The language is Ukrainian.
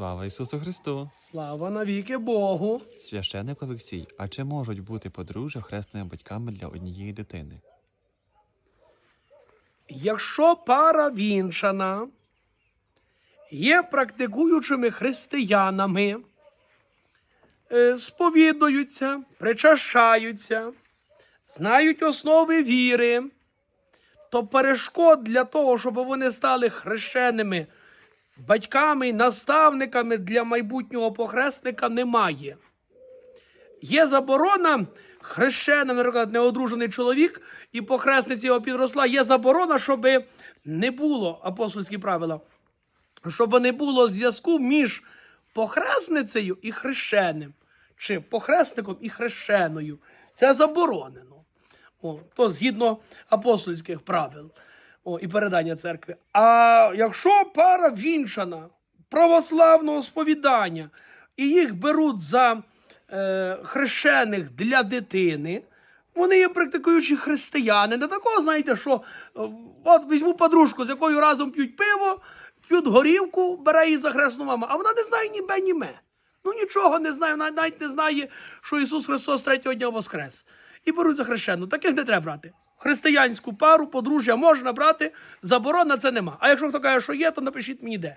Слава Ісусу Христу! Слава навіки Богу. Священник Олексій, а чи можуть бути подружжя хресними батьками для однієї дитини? Якщо пара вінчана є практикуючими християнами, е, сповідуються, причащаються, знають основи віри, то перешкод для того, щоб вони стали хрещеними батьками і наставниками для майбутнього похресника, немає. Є заборона хрещеним, наприклад, неодружений чоловік, і похресниця його підросла. Є заборона, щоб не було апостольські правила, щоб не було зв'язку між похресницею і хрещеним, чи похресником і хрещеною. Це заборонено. О, то згідно апостольських правил о, і передання церкви. А якщо пара вінчана православного сповідання, і їх беруть за е, хрещених для дитини, вони є практикуючі християни. Не такого, знаєте, що е, от візьму подружку, з якою разом п'ють пиво, п'ють горівку, бере її за хресну маму, а вона не знає ні бе, ні ме. Ну нічого не знає, вона навіть не знає, що Ісус Христос третього дня воскрес. І беруть за хрещену. Таких не треба брати. Християнську пару, подружжя можна брати, заборона це нема. А якщо хто каже, що є, то напишіть мені де.